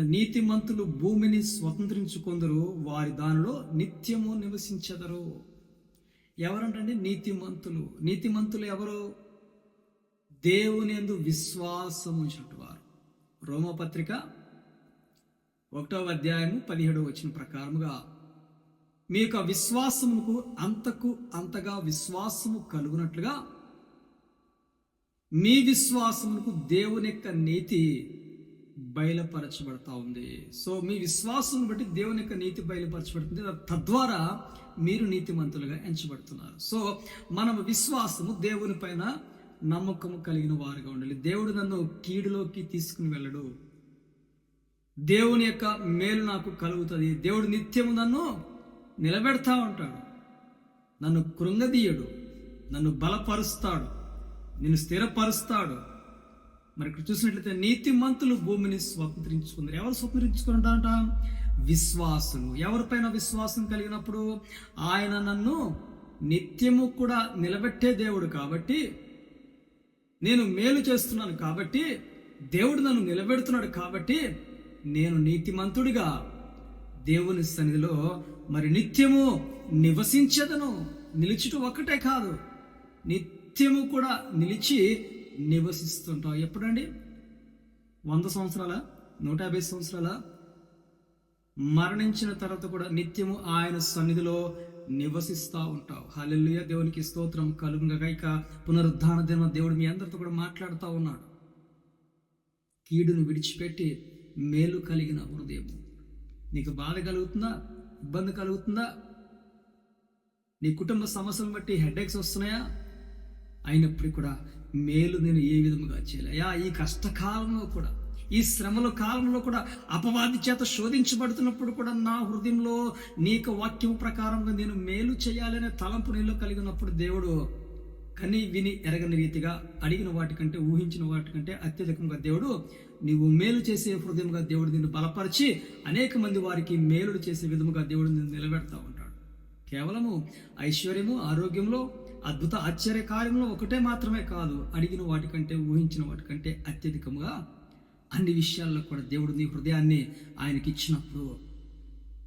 నీతిమంతులు భూమిని స్వతంత్రించుకొందరు వారి దానిలో నిత్యము నివసించెదరు. ఎవరంటండి? నీతిమంతులు. నీతిమంతులు ఎవరు? దేవుని ఎందు విశ్వాసం వారు. రోమపత్రిక ఒకటవ అధ్యాయము పదిహేడవ వచ్చిన ప్రకారముగా మీ యొక్క విశ్వాసముకు అంతకు అంతగా విశ్వాసము కలుగునట్లుగా మీ విశ్వాసముకు దేవుని యొక్క నీతి బయలుపరచబడతా ఉంది. సో మీ విశ్వాసం బట్టి దేవుని యొక్క నీతి బయలుపరచబడుతుంది. తద్వారా మీరు నీతిమంతులుగా ఎంచబడుతున్నారు. సో మనం విశ్వాసము దేవుని పైన నమ్మకము కలిగిన వారుగా ఉండాలి. దేవుడు నన్ను కీడులోకి తీసుకుని వెళ్ళడు. దేవుని యొక్క మేలు నాకు కలుగుతుంది. దేవుడు నిత్యము నన్ను నిలబెడతా ఉంటాడు. నన్ను కృంగదీయడు. నన్ను బలపరుస్తాడు. నిన్ను స్థిరపరుస్తాడు. మరి ఇక్కడ చూసినట్లయితే నీతిమంతులు భూమిని స్వతంత్రించుకుందరు ఎవరు స్వతంత్రించుకున్నారంట? విశ్వాసులు. ఎవరిపైన విశ్వాసం కలిగినప్పుడు ఆయన నన్ను నిత్యము కూడా నిలబెట్టే దేవుడు కాబట్టి నేను మేలు చేస్తున్నాను కాబట్టి దేవుడు నన్ను నిలబెడుతున్నాడు కాబట్టి నేను నీతిమంతుడిగా దేవుని సన్నిధిలో మరి నిత్యము నివసించదను. నిలిచిట ఒక్కటే కాదు. నిత్యము కూడా నిలిచి నివసిస్తుంటాం ఎప్పుడండి? వంద సంవత్సరాల నూట యాభై సంవత్సరాల మరణించిన తర్వాత కూడా నిత్యము ఆయన సన్నిధిలో నివసిస్తూ ఉంటావు. హలెల్లుయ. దేవునికి స్తోత్రం కలుగుగా ఇక పునరుద్ధాన దిన దేవుడు మీ అందరితో కూడా మాట్లాడుతూ ఉన్నాడు. కీడును విడిచిపెట్టి మేలు కలిగిన హృదయం నీకు బాధ కలుగుతుందా? ఇబ్బంది కలుగుతుందా? నీ కుటుంబ సమస్యలను బట్టి హెడేక్స్ వస్తున్నాయా? అయినప్పటికీ కూడా మేలు నేను ఏ విధముగా చేయలేయా ఈ కష్టకాలంలో కూడా ఈ శ్రమల కాలంలో కూడా అపవాది చేత శోధించబడుతున్నప్పుడు కూడా నా హృదయంలో నీకు వాక్యం ప్రకారంగా నేను మేలు చేయాలనే తలంపు నీలో కలిగినప్పుడు దేవుడు కని విని ఎరగని రీతిగా అడిగిన వాటికంటే ఊహించిన వాటికంటే అత్యధికంగా దేవుడు నీవు మేలు చేసే హృదయంగా దేవుడు నిన్ను బలపరిచి అనేక మంది వారికి మేలుడు చేసే విధముగా దేవుడు నిన్ను నిలబెడతా ఉంటాడు. కేవలము ఐశ్వర్యము ఆరోగ్యంలో అద్భుత ఆశ్చర్య కార్యంలో ఒకటే మాత్రమే కాదు అడిగిన వాటికంటే ఊహించిన వాటికంటే అత్యధికముగా అన్ని విషయాల్లో కూడా దేవుడు నీ హృదయాన్ని ఆయనకి ఇచ్చినప్పుడు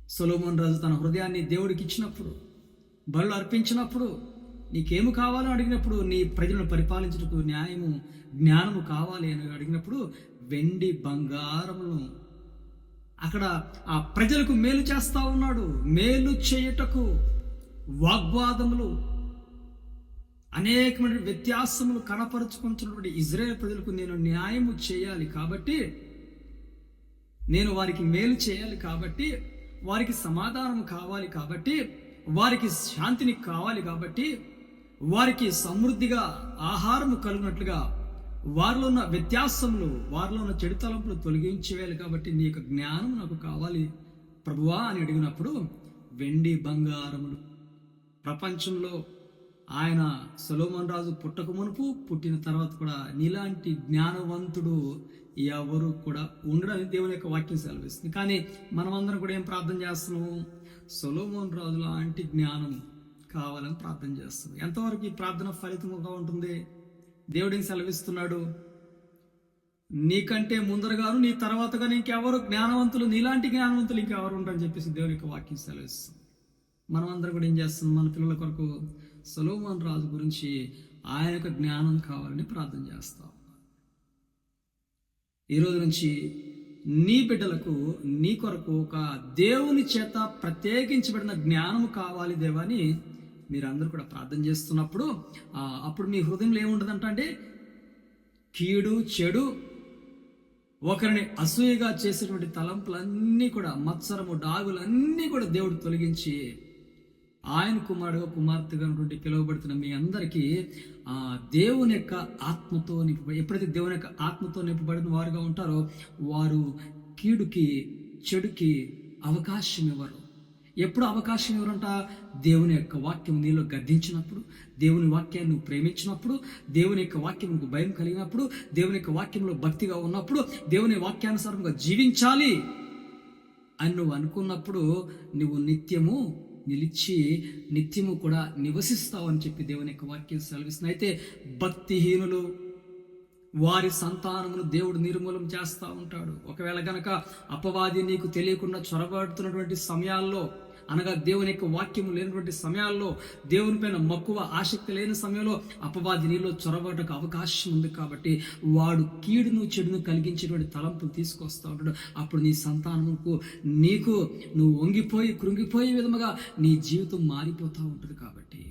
సొలోమోన్ రాజు తన హృదయాన్ని దేవుడికి ఇచ్చినప్పుడు బలు అర్పించినప్పుడు నీకేమి కావాలో అడిగినప్పుడు నీ ప్రజలను పరిపాలించుటకు న్యాయము జ్ఞానము కావాలి అని అడిగినప్పుడు వెండి బంగారమును అక్కడ ఆ ప్రజలకు మేలు చేస్తా ఉన్నాడు. మేలు చేయుటకు వాగ్వాదములు అనేకమైన వ్యత్యాసములు కనపరుచుకుంటున్నటువంటి ఇజ్రాయేల్ ప్రజలకు నేను న్యాయము చేయాలి కాబట్టి నేను వారికి మేలు చేయాలి కాబట్టి వారికి సమాధానం కావాలి కాబట్టి వారికి శాంతిని కావాలి కాబట్టి వారికి సమృద్ధిగా ఆహారము కలుగునట్లుగా వారిలో ఉన్న వ్యత్యాసములు వారిలో ఉన్న చెడు తలంపులు తొలగించేయాలి కాబట్టి నీ యొక్క జ్ఞానం నాకు కావాలి ప్రభువా అని అడిగినప్పుడు వెండి బంగారములు. ప్రపంచంలో ఆయన సొలోమన్ రాజు పుట్టక మునుపు పుట్టిన తర్వాత కూడా నీలాంటి జ్ఞానవంతుడు ఎవరు కూడా ఉండడం దేవుని యొక్క వాక్యం సెలవిస్తుంది. కానీ మనమందరం కూడా ఏం ప్రార్థన చేస్తున్నాము? సొలోమోన్ రాజు లాంటి జ్ఞానం కావాలని ప్రార్థన చేస్తున్నాం. ఎంతవరకు ఈ ప్రార్థన ఫలితంగా ఉంటుంది? దేవుడిని సెలవిస్తున్నాడు? నీకంటే ముందరగాను నీ తర్వాతగా ఇంకెవరు జ్ఞానవంతులు నీలాంటి జ్ఞానవంతులు ఇంకెవరు ఉంటారని చెప్పేసి దేవుని యొక్క వాక్యం సెలవిస్తుంది. మనమందరం కూడా ఏం చేస్తున్నాం? మన పిల్లల కొరకు సలోమాన్ రాజు గురించి ఆయన యొక్క జ్ఞానం కావాలని ప్రార్థన చేస్తాం ఈరోజు నుంచి నీ బిడ్డలకు నీ కొరకు ఒక దేవుని చేత ప్రత్యేకించబడిన జ్ఞానం కావాలి దేవని మీరందరూ కూడా ప్రార్థన చేస్తున్నప్పుడు అప్పుడు మీ హృదయంలో ఏముండదంట అంటే కీడు చెడు ఒకరిని అసూయగా చేసేటువంటి తలంపులన్నీ కూడా మత్సరము డాగులన్నీ కూడా దేవుడు తొలగించి ఆయన కుమారుడు కుమార్తెగా ఉన్నటువంటి పిలువబడుతున్న మీ అందరికీ ఆ దేవుని యొక్క ఆత్మతో నింపబడి ఎప్పుడైతే దేవుని యొక్క ఆత్మతో నింపబడిన వారుగా ఉంటారో వారు కీడుకి చెడుకి అవకాశం ఇవ్వరు. ఎప్పుడు అవకాశం ఎవరంట దేవుని యొక్క వాక్యం నీలో గద్దించినప్పుడు దేవుని వాక్యాన్ని నువ్వు ప్రేమించినప్పుడు దేవుని యొక్క వాక్యం నువ్వు భయం కలిగినప్పుడు దేవుని యొక్క వాక్యంలో భక్తిగా ఉన్నప్పుడు దేవుని వాక్యానుసారంగా జీవించాలి అని నువ్వు అనుకున్నప్పుడు నువ్వు నిత్యము నిలిచి నిత్యము కూడా నివసిస్తావని చెప్పి దేవుని యొక్క వాక్యం సెలవిస్తుంది. అయితే భక్తిహీనులు వారి సంతానమును దేవుడు నిర్మూలం చేస్తూ ఉంటాడు. ఒకవేళ గనక అపవాది నీకు తెలియకుండా చొరబడుతున్నటువంటి సమయాల్లో అనగా దేవుని యొక్క వాక్యము లేనటువంటి సమయాల్లో దేవుని పైన మక్కువ ఆసక్తి లేని సమయంలో అపవాది నీలో చొరబడకు అవకాశం ఉంది కాబట్టి వాడు కీడును చెడును కలిగించేటువంటి తలంపులు తీసుకొస్తూ ఉంటాడు అప్పుడు నీ సంతానముకు నీకు నువ్వు వంగిపోయి కృంగిపోయే విధముగా నీ జీవితం మారిపోతూ ఉంటుంది కాబట్టి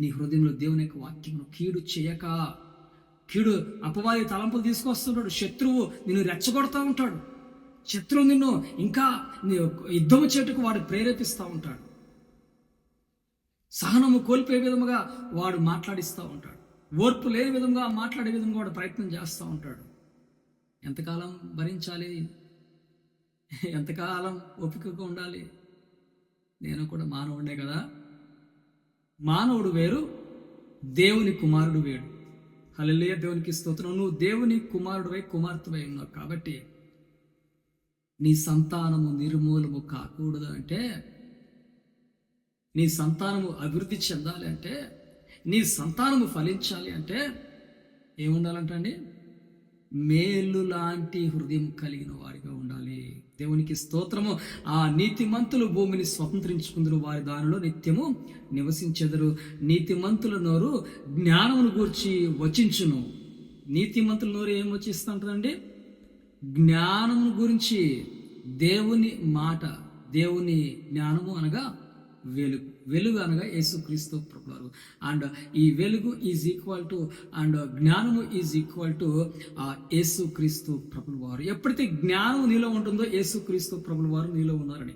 నీ హృదయంలో దేవుని యొక్క వాక్యమును కీడు చేయక కీడు అపవాది తలంపులు తీసుకొస్తుంటాడు శత్రువు నిన్ను రెచ్చగొడతా ఉంటాడు. శత్రువు నిన్ను ఇంకా నీ యుద్ధం చేటుకు వాడు ప్రేరేపిస్తూ ఉంటాడు. సహనము కోల్పోయే విధముగా వాడు మాట్లాడిస్తూ ఉంటాడు. ఓర్పు లేని విధంగా మాట్లాడే విధంగా వాడు ప్రయత్నం చేస్తూ ఉంటాడు. ఎంతకాలం భరించాలి? ఎంతకాలం ఓపికగా ఉండాలి? నేను కూడా మానవుడే కదా? మానవుడు వేరు దేవుని కుమారుడు వేడు హలలియ దేవునికి స్తోత్రం. నువ్వు దేవుని కుమారుడువై కుమార్తెవై ఉన్నావు కాబట్టి నీ సంతానము నిర్మూలము కాకూడదు అంటే నీ సంతానము అభివృద్ధి చెందాలి అంటే నీ సంతానము ఫలించాలి అంటే ఏముండాలంటండి? మేలు లాంటి హృదయం కలిగిన వారిగా ఉండాలి. దేవునికి స్తోత్రము. ఆ నీతిమంతులు భూమిని స్వతంత్రించుకుందరు. వారి దానిలో నిత్యము నివసించెదరు. నీతిమంతుల నోరు జ్ఞానమును గూర్చి వచించును. నీతిమంతుల నోరు ఏం వచ్చిస్తుంటుందండి జ్ఞానము గురించి దేవుని మాట దేవుని జ్ఞానము అనగా వెలుగు. వెలుగు అనగా యేసుక్రీస్తు ప్రభువారు. అండ్ ఈ వెలుగు ఈజ్ ఈక్వల్ టు అండ్ జ్ఞానము ఈజ్ ఈక్వల్ టు యేసుక్రీస్తు ప్రభుల వారు ఎప్పుడైతే జ్ఞానం నీలో ఉంటుందో యేసుక్రీస్తు ప్రభుల వారు నీలో ఉన్నారని.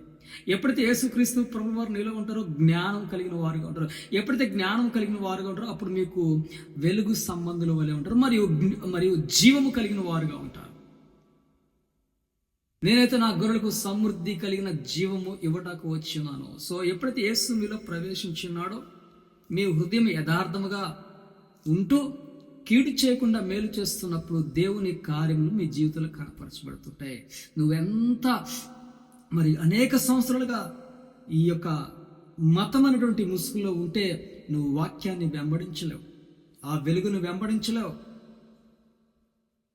ఎప్పుడైతే యేసుక్రీస్తు ప్రభు వారు నీలో ఉంటారో జ్ఞానం కలిగిన వారుగా ఉంటారు. ఎప్పుడైతే జ్ఞానం కలిగిన వారుగా ఉంటారో అప్పుడు మీకు వెలుగు సంబంధుల వలె ఉంటారు. మరియు మరియు జీవము కలిగిన వారుగా ఉంటారు. నేనైతే నా గొర్రెలకు సమృద్ధి కలిగిన జీవము ఇవ్వటకు వచ్చినాను సో ఎప్పుడైతే యేసు మీలో ప్రవేశించున్నాడో మీ హృదయం యథార్థముగా ఉంటూ కీడు చేయకుండా మేలు చేస్తున్నప్పుడు దేవుని కార్యములు మీ జీవితంలో కనపరచబడుతుంటాయి. నువ్వెంత మరి అనేక సంవత్సరాలుగా ఈ యొక్క మతం అనేటువంటి ముసుగులో ఉంటే నువ్వు వాక్యాన్ని వెంబడించలేవు. ఆ వెలుగును వెంబడించలేవు.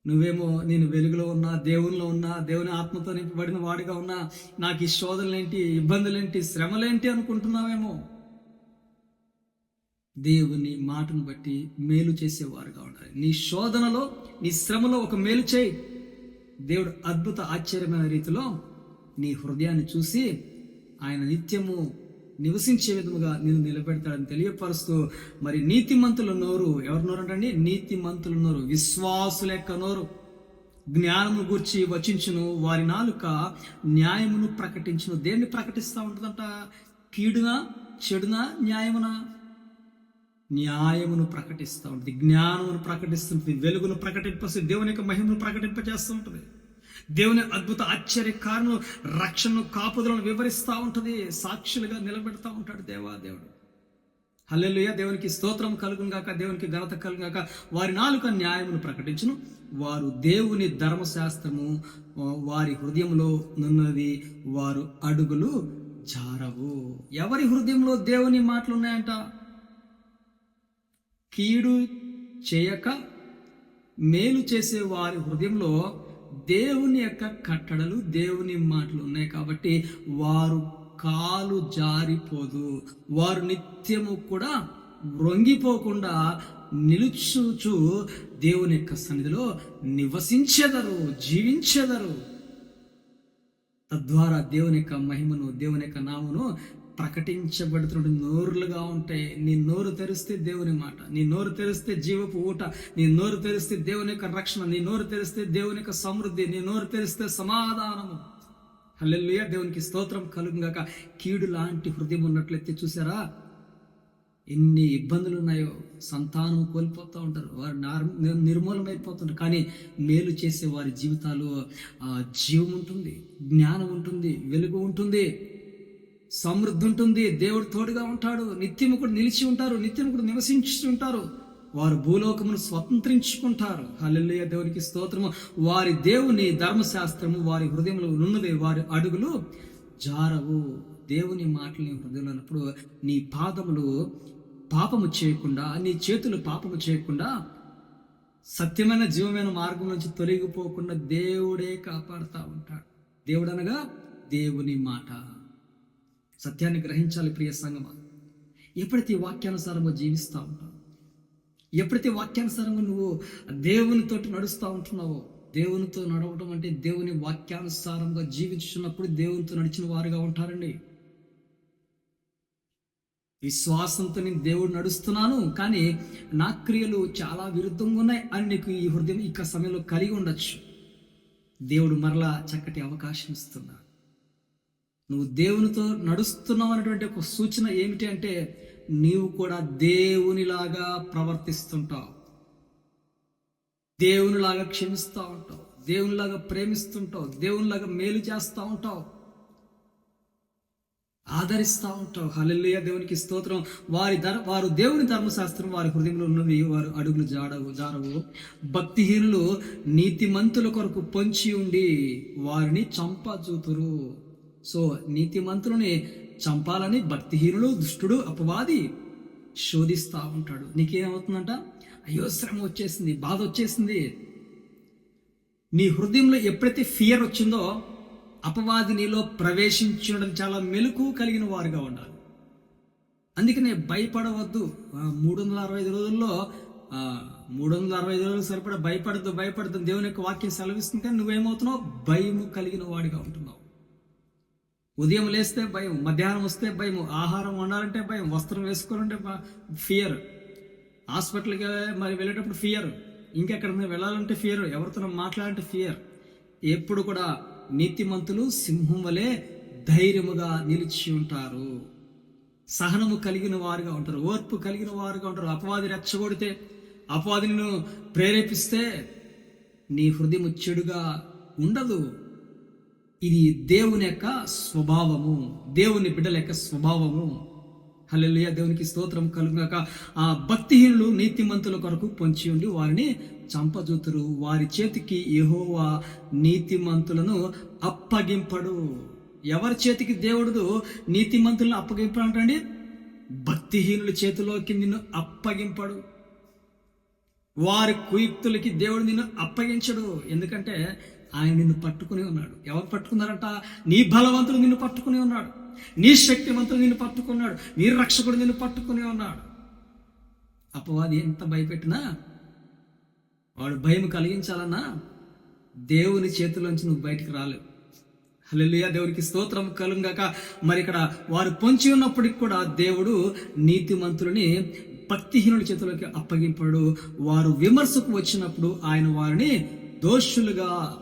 నువ్వేమో నేను వెలుగులో ఉన్నా దేవునిలో ఉన్నా దేవుని ఆత్మతో నింపబడిన వాడిగా ఉన్నా నాకు ఈ శోధనలేంటి ఇబ్బందులేంటి శ్రమలేంటి అనుకుంటున్నావేమో? దేవుని మాటను బట్టి మేలు చేసేవారుగా ఉండాలి. నీ శోధనలో నీ శ్రమలో ఒక మేలు చేయి. దేవుడు అద్భుత ఆశ్చర్యమైన రీతిలో నీ హృదయాన్ని చూసి ఆయన నిత్యము నివసించే విధముగా నేను నిలబెడతాడని తెలియపరుస్తూ మరి నీతిమంతుల నోరు ఎవరి నోరు అంటే నీతిమంతుల నోరు విశ్వాసుల యొక్క నోరు. జ్ఞానము గూర్చి వచించును వారి నాలుక న్యాయమును ప్రకటించును. దేన్ని ప్రకటిస్తూ ఉంటుందంట? కీడునా చెడునా న్యాయమునా? న్యాయమును ప్రకటిస్తూ ఉంటుంది. జ్ఞానమును ప్రకటిస్తుంటుంది. వెలుగును ప్రకటింపస్తుంది దేవుని యొక్క మహిమను ప్రకటింపజేస్తూ ఉంటుంది. దేవుని అద్భుత ఆశ్చర్య కారణం రక్షణను కాపుదలను వివరిస్తూ ఉంటుంది సాక్షులుగా నిలబెడతా ఉంటాడు దేవాదేవుడు హల్లెలుయ దేవునికి స్తోత్రం కలుగుగాక దేవునికి ఘనత కలుగుగాక వారి నాలుక న్యాయమును ప్రకటించును. వారు దేవుని ధర్మశాస్త్రము వారి హృదయంలో నున్నది వారు అడుగులు జారవు. ఎవరి హృదయంలో దేవుని మాటలు ఉన్నాయంట కీడు చేయక మేలు చేసే వారి హృదయంలో దేవుని యొక్క కట్టడలు దేవుని మాటలు ఉన్నాయి కాబట్టి వారు కాలు జారిపోదు. వారు నిత్యము కూడా రొంగిపోకుండా నిలుచుచు దేవుని యొక్క సన్నిధిలో నివసించెదరు జీవించెదరు. తద్వారా దేవుని యొక్క మహిమను దేవుని యొక్క నామును ప్రకటించబడుతున్న నోరులుగా ఉంటాయి నీ నోరు తెరిస్తే దేవుని మాట నీ నోరు తెరిస్తే జీవపు ఊట నీ నోరు తెరిస్తే దేవుని యొక్క రక్షణ నీ నోరు తెరిస్తే దేవుని యొక్క సమృద్ధి నీ నోరు తెరిస్తే సమాధానము. హల్లెల్లుయ దేవునికి స్తోత్రం కలుగుగాక కీడు లాంటి హృదయం ఉన్నట్లయితే చూసారా? ఎన్ని ఇబ్బందులు ఉన్నాయో సంతానం కోల్పోతూ ఉంటారు. వారు నిర్మూలమైపోతుంటారు కానీ మేలు చేసే వారి జీవితాలు జీవం ఉంటుంది జ్ఞానం ఉంటుంది వెలుగు ఉంటుంది. సమృద్ధి ఉంటుంది దేవుడు తోడుగా ఉంటాడు నిత్యము కూడా నిలిచి ఉంటారు నిత్యము కూడా నివసించి ఉంటారు. వారు భూలోకమును స్వతంత్రించుకుంటారు. హల్లెలూయ దేవునికి స్తోత్రము. వారి దేవుని ధర్మశాస్త్రము వారి హృదయంలో ఉన్నది వారి అడుగులు జారవు. దేవుని మాటలు నీ హృదయంలో ఉన్నప్పుడు నీ పాదములు పాపము చేయకుండా నీ చేతులు పాపము చేయకుండా సత్యమైన జీవమైన మార్గం నుంచి తొలగిపోకుండా దేవుడే కాపాడుతూ ఉంటాడు. దేవుడనగా దేవుని మాట. సత్యాన్ని గ్రహించాలి ప్రియ సంగమ. ఎప్పుడైతే వాక్యానుసారంగా జీవిస్తూ ఉంటావు? ఎప్పుడైతే వాక్యానుసారంగా నువ్వు దేవునితోటి నడుస్తూ ఉంటున్నావో? దేవునితో నడవడం అంటే దేవుని వాక్యానుసారంగా జీవించున్నప్పుడు దేవునితో నడిచిన వారుగా ఉంటారండి. విశ్వాసంతో నేను దేవుడు నడుస్తున్నాను కానీ నా క్రియలు చాలా విరుద్ధంగా ఉన్నాయి అని నీకు ఈ హృదయం ఇక సమయంలో కలిగి ఉండొచ్చు. దేవుడు మరలా చక్కటి అవకాశం ఇస్తున్నాడు. నువ్వు దేవునితో నడుస్తున్నావు అనేటువంటి ఒక సూచన ఏమిటి అంటే నీవు కూడా దేవునిలాగా ప్రవర్తిస్తుంటావు. దేవునిలాగా క్షమిస్తూ ఉంటావు. దేవునిలాగా ప్రేమిస్తుంటావు. దేవునిలాగా మేలు చేస్తూ ఉంటావు. ఆదరిస్తూ ఉంటావు. హల్లెలూయా దేవునికి స్తోత్రం. వారి ధర వారు దేవుని ధర్మశాస్త్రం వారి హృదయంలో ఉన్నవి వారు అడుగులు జాడవు జారవు. భక్తిహీనులు నీతిమంతుల కొరకు పొంచి ఉండి వారిని చంపజూతురు. సో నీతిమంతులని చంపాలని భక్తిహీనుడు దుష్టుడు అపవాది శోధిస్తూ ఉంటాడు. నీకేమవుతుందంట? అయ్యో శ్రమ వచ్చేసింది బాధ వచ్చేసింది. నీ హృదయంలో ఎప్పుడైతే ఫియర్ వచ్చిందో అపవాది నీలో ప్రవేశించడం చాలా మెలకు కలిగిన వారుగా ఉండాలి. అందుకనే భయపడవద్దు. మూడు వందల అరవై ఐదు రోజుల్లో మూడు వందల అరవై ఐదు రోజులు సరిపడా భయపడద్దు భయపడద్దు. దేవుని యొక్క వాక్యం సెలవిస్తుంది కానీ నువ్వేమవుతున్నావు? భయము కలిగిన వాడిగా ఉంటున్నావు. ఉదయం లేస్తే భయం మధ్యాహ్నం వస్తే భయం ఆహారం వండాలంటే భయం వస్త్రం వేసుకోవాలంటే ఫియర్ హాస్పిటల్కి మరి వెళ్ళేటప్పుడు ఫియర్ ఇంకెక్కడైనా వెళ్ళాలంటే ఫియర్ ఎవరితో మాట్లాడాలంటే ఫియర్ ఎప్పుడు కూడా నీతిమంతులు సింహం వలె ధైర్యముగా నిలిచి ఉంటారు. సహనము కలిగిన వారుగా ఉంటారు. ఓర్పు కలిగిన వారుగా ఉంటారు. అపవాది రెచ్చగొడితే అపవాదిని ప్రేరేపిస్తే నీ హృదయం చెడుగా ఉండదు. ఇది దేవుని యొక్క స్వభావము దేవుని బిడ్డల యొక్క స్వభావము. హల్లెలుయ. దేవునికి స్తోత్రం కలుగాక ఆ భక్తిహీనులు నీతిమంతుల కొరకు పొంచి ఉండి వారిని చంపజూతురు. వారి చేతికి యహోవా నీతిమంతులను అప్పగింపడు. ఎవరి చేతికి దేవుడు నీతిమంతులను అప్పగింపడు అంటే భక్తిహీనుల చేతిలోకి నిన్ను అప్పగింపడు. వారి కుయుక్తులకి దేవుడు నిన్ను అప్పగించడు. ఎందుకంటే ఆయన నిన్ను పట్టుకుని ఉన్నాడు. ఎవరు పట్టుకున్నారంట? నీ బలవంతుడు నిన్ను పట్టుకుని ఉన్నాడు. నీ శక్తివంతుడు నిన్ను పట్టుకున్నాడు నీ రక్షకుడు నిన్ను పట్టుకుని ఉన్నాడు. అపవాది ఎంత భయపెట్టినా వాడు భయం కలిగించాలన్నా దేవుని చేతిలోంచి నువ్వు బయటికి రాలేవు. హల్లెలూయా దేవునికి స్తోత్రం కలుగాక మరి ఇక్కడ వారు పొంచి ఉన్నప్పటికి కూడా దేవుడు నీతిమంతులని భక్తిహీనుల చేతులకి అప్పగింపడు. వారు విమర్శకు వచ్చినప్పుడు ఆయన వారిని దోషులుగా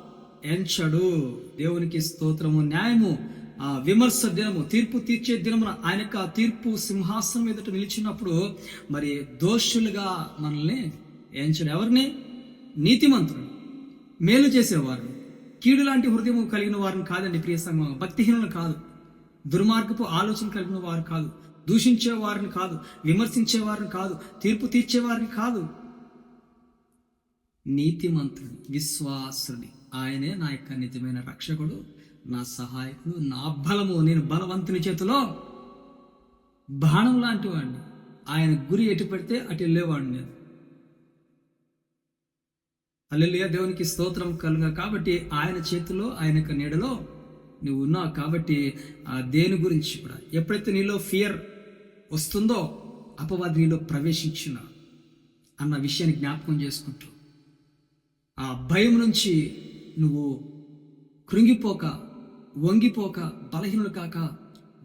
ఎంచడు దేవునికి స్తోత్రము న్యాయము ఆ విమర్శ దినము తీర్పు తీర్చే దినమున ఆయన యొక్క తీర్పు సింహాసనం ఎదుట నిలిచినప్పుడు మరి దోషులుగా మనల్ని ఎంచడు ఎవరిని? నీతిమంతుడు మేలు చేసేవారు కీడు లాంటి హృదయం కలిగిన వారిని కాదండి ప్రియ సంఘం భక్తిహీనులు కాదు. దుర్మార్గపు ఆలోచన కలిగిన వారు కాదు. దూషించే వారిని కాదు. విమర్శించే వారిని కాదు. తీర్పు తీర్చే వారిని కాదు. నీతిమంతుడు విశ్వాసుడి ఆయనే నా యొక్క నిజమైన రక్షకుడు నా సహాయకుడు నా బలము. నేను బలవంతుని చేతిలో బాణం లాంటి వాడిని. ఆయన గురి ఎటు పెడితే అటు వెళ్ళేవాడిని నేను. అల్లెలుయ దేవునికి స్తోత్రం కలుగా కాబట్టి ఆయన చేతిలో ఆయన యొక్క నీడలో నువ్వు ఉన్నావు కాబట్టి ఆ దేని గురించి కూడా ఎప్పుడైతే నీలో ఫియర్ వస్తుందో అపవాది నీలో ప్రవేశించిన అన్న విషయాన్ని జ్ఞాపకం చేసుకుంటూ ఆ భయం నుంచి నువ్వు కృంగిపోక వంగిపోక బలహీనులు కాక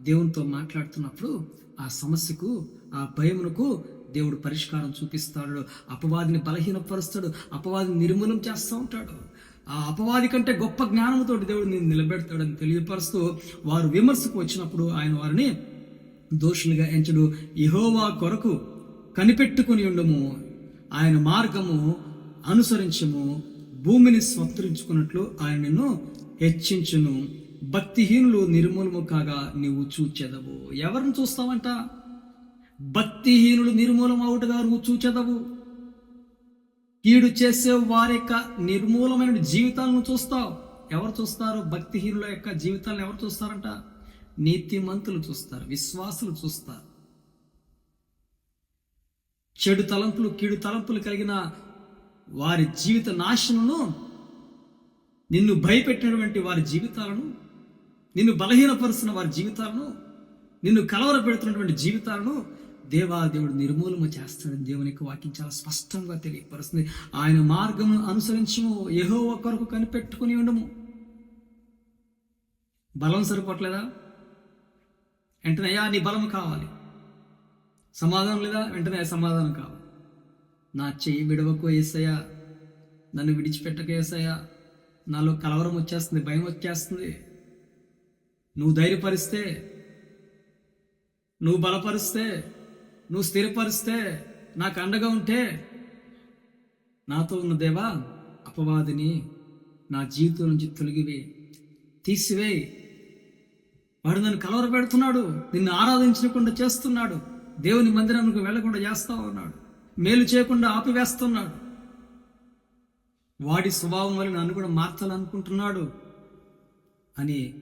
దేవునితో మాట్లాడుతున్నప్పుడు ఆ సమస్యకు ఆ భయమునకు దేవుడు పరిష్కారం చూపిస్తాడు. అపవాదిని బలహీనపరుస్తాడు. అపవాదిని నిర్మూలన చేస్తూ ఉంటాడు. ఆ అపవాది కంటే గొప్ప జ్ఞానంతో దేవుడు నేను నిలబెడతాడని తెలియపరుస్తూ వారు విమర్శకు వచ్చినప్పుడు ఆయన వారిని దోషులుగా ఎంచడు. ఇహోవా కొరకు కనిపెట్టుకుని ఉండము. ఆయన మార్గము అనుసరించము. భూమిని స్వతంత్రించుకున్నట్లు ఆయన నిన్ను హెచ్చించును. భక్తిహీనులు నిర్మూలము కాగా నీవు చూచెదవు. ఎవరిని చూస్తావంట? భక్తిహీనులు నిర్మూలం అవుటగా నువ్వు చూచెదవు. కీడు చేసే వారి యొక్క నిర్మూలమైన జీవితాలను చూస్తావు. ఎవరు చూస్తారు? భక్తిహీనుల యొక్క జీవితాలను ఎవరు చూస్తారంట? నీతిమంతులు చూస్తారు విశ్వాసులు చూస్తారు. చెడు తలంపులు కీడు తలంపులు కలిగిన వారి జీవిత నాశనను నిన్ను భయపెట్టినటువంటి వారి జీవితాలను నిన్ను బలహీనపరుస్తున్న వారి జీవితాలను నిన్ను కలవర పెడుతున్నటువంటి జీవితాలను దేవాదేవుడు నిర్మూలన చేస్తాడని దేవుని యొక్క వాక్యం చాలా స్పష్టంగా తెలియపరుస్తుంది. ఆయన మార్గమును అనుసరించము ఏహో ఒకరకు కనిపెట్టుకుని ఉండము. బలం సరిపోవట్లేదా? వెంటనే అయ్యా నీ బలం కావాలి. సమాధానం లేదా? వెంటనే సమాధానం కావాలి. నా చెయ్యి విడవకు ఏసయ్యా. నన్ను విడిచిపెట్టక ఏసయ్యా. నాలో కలవరం వచ్చేస్తుంది భయం వచ్చేస్తుంది. నువ్వు ధైర్యపరిస్తే నువ్వు బలపరిస్తే నువ్వు స్థిరపరిస్తే నాకు అండగా ఉంటే నాతో ఉన్న దేవా అపవాదిని నా జీవితం నుంచి తొలగివే తీసివేయి వాడు నన్ను కలవర పెడుతున్నాడు నిన్ను ఆరాధించకుండా చేస్తున్నాడు. దేవుని మందిరానికి వెళ్ళకుండా చేస్తా ఉన్నాడు. మేలు చేయకుండా ఆపివేస్తున్నాడు. వాడి స్వభావం వల్ల నన్ను కూడా మార్చాలనుకుంటున్నాడు అని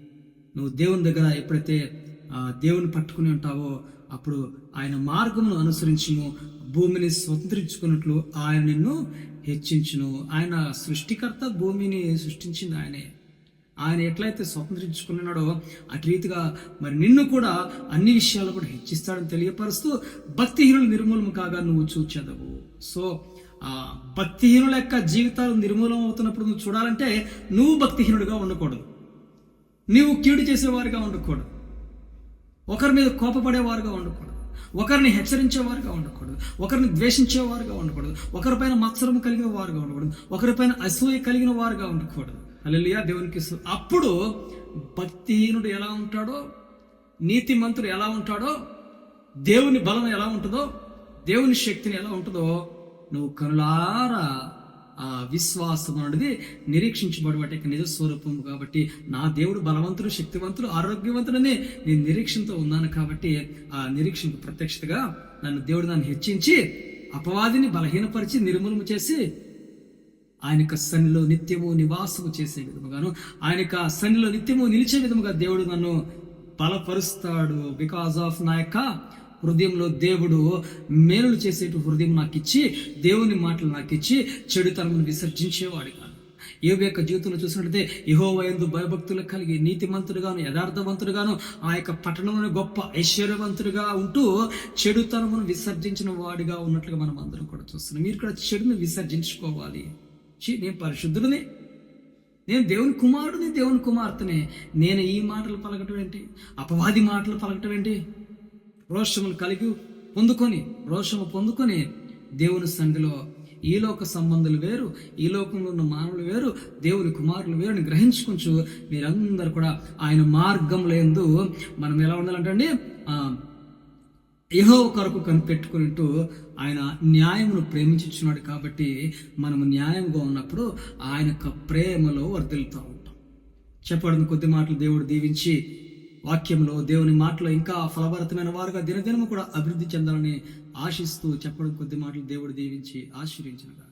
నువ్వు దేవుని దగ్గర ఎప్పుడైతే ఆ దేవుని పట్టుకుని ఉంటావో అప్పుడు ఆయన మార్గమును అనుసరించును భూమిని స్వతంత్రించుకున్నట్లు ఆయన నిన్ను హెచ్చించును. ఆయన సృష్టికర్త భూమిని సృష్టించింది ఆయనే. ఆయన ఎట్లయితే స్వతంత్రించుకున్నాడో అటు రీతిగా మరి నిన్ను కూడా అన్ని విషయాలు కూడా హెచ్చిస్తాడని తెలియపరుస్తూ భక్తిహీనులు నిర్మూలన కాగా నువ్వు చూచెదవు. సో ఆ భక్తిహీనుల యొక్క జీవితాలు నిర్మూలం అవుతున్నప్పుడు నువ్వు చూడాలంటే నువ్వు భక్తిహీనుడిగా ఉండకూడదు. నువ్వు కీడు చేసేవారుగా ఉండకూడదు. ఒకరి మీద కోపపడేవారుగా ఉండకూడదు. ఒకరిని హెచ్చరించేవారుగా ఉండకూడదు. ఒకరిని ద్వేషించేవారుగా ఉండకూడదు. ఒకరిపైన మత్సరం కలిగిన వారుగా ఉండకూడదు. ఒకరిపైన అసూయ కలిగిన వారుగా ఉండకూడదు. అలలియా దేవునికి అప్పుడు భక్తిహీనుడు ఎలా ఉంటాడో నీతిమంతుడు ఎలా ఉంటాడో దేవుని బలం ఎలా ఉంటుందో దేవుని శక్తిని ఎలా ఉంటుందో నువ్వు కనులారా ఆ విశ్వాసం అనేది నిరీక్షించబడబట్టి నిజ స్వరూపం కాబట్టి నా దేవుడు బలవంతుడు శక్తివంతుడు ఆరోగ్యవంతుడని నేను నిరీక్షణతో ఉన్నాను కాబట్టి ఆ నిరీక్షణకు ప్రత్యక్షతగా నన్ను దేవుడు నన్ను హెచ్చించి అపవాదిని బలహీనపరిచి నిర్మూలన చేసి ఆయన యొక్క సన్నిలో నిత్యము నివాసము చేసే విధముగాను ఆయన యొక్క సన్నిలో నిత్యము నిలిచే విధముగా దేవుడు నన్ను బలపరుస్తాడు. బికాస్ ఆఫ్ నా యొక్క హృదయంలో దేవుడు మేలులు చేసేటు హృదయం నాకు ఇచ్చి దేవుని మాటలు నాకు ఇచ్చి చెడుతనమును విసర్జించేవాడు కాదు. ఏవి యొక్క జీవితంలో చూసినట్లయితే యహోవ ఎందు భయభక్తులు కలిగి నీతిమంతుడుగాను యథార్థవంతుడుగాను ఆ యొక్క పట్టణంలోని గొప్ప ఐశ్వర్యవంతుడిగా ఉంటూ చెడుతనమును విసర్జించిన వాడిగా ఉన్నట్లుగా మనం అందరం కూడా చూస్తున్నాం. మీరు కూడా చెడుని విసర్జించుకోవాలి. నేను పరిశుద్ధుడిని నేను దేవుని కుమారుడిని దేవుని కుమార్తెనే. నేను ఈ మాటలు పలకటం ఏంటి? అపవాది మాటలు పలకటం ఏంటి? రోషమును కలిగి పొందుకొని రోషము పొందుకొని దేవుని సంధిలో ఈ లోక సంబంధులు వేరు ఈ లోకంలో ఉన్న మానవులు వేరు దేవుని కుమారులు వేరు అని గ్రహించుకుంటూ మీరందరూ కూడా ఆయన మార్గంలో ఎందు మనం ఎలా ఉండాలంటే అండి ఏహో కొరకు కనిపెట్టుకుంటూ ఆయన న్యాయమును ప్రేమించున్నాడు కాబట్టి మనము న్యాయంగా ఉన్నప్పుడు ఆయన యొక్క ప్రేమలో వర్ధిల్లుతూ ఉంటాం. చెప్పడం కొద్ది మాటలు దేవుడు దీవించి వాక్యంలో దేవుని మాటలో ఇంకా ఫలభరితమైన వారుగా దినదినము కూడా అభివృద్ధి చెందాలని ఆశిస్తూ చెప్పడం కొద్ది మాటలు దేవుడు దీవించి ఆశీర్వించినగా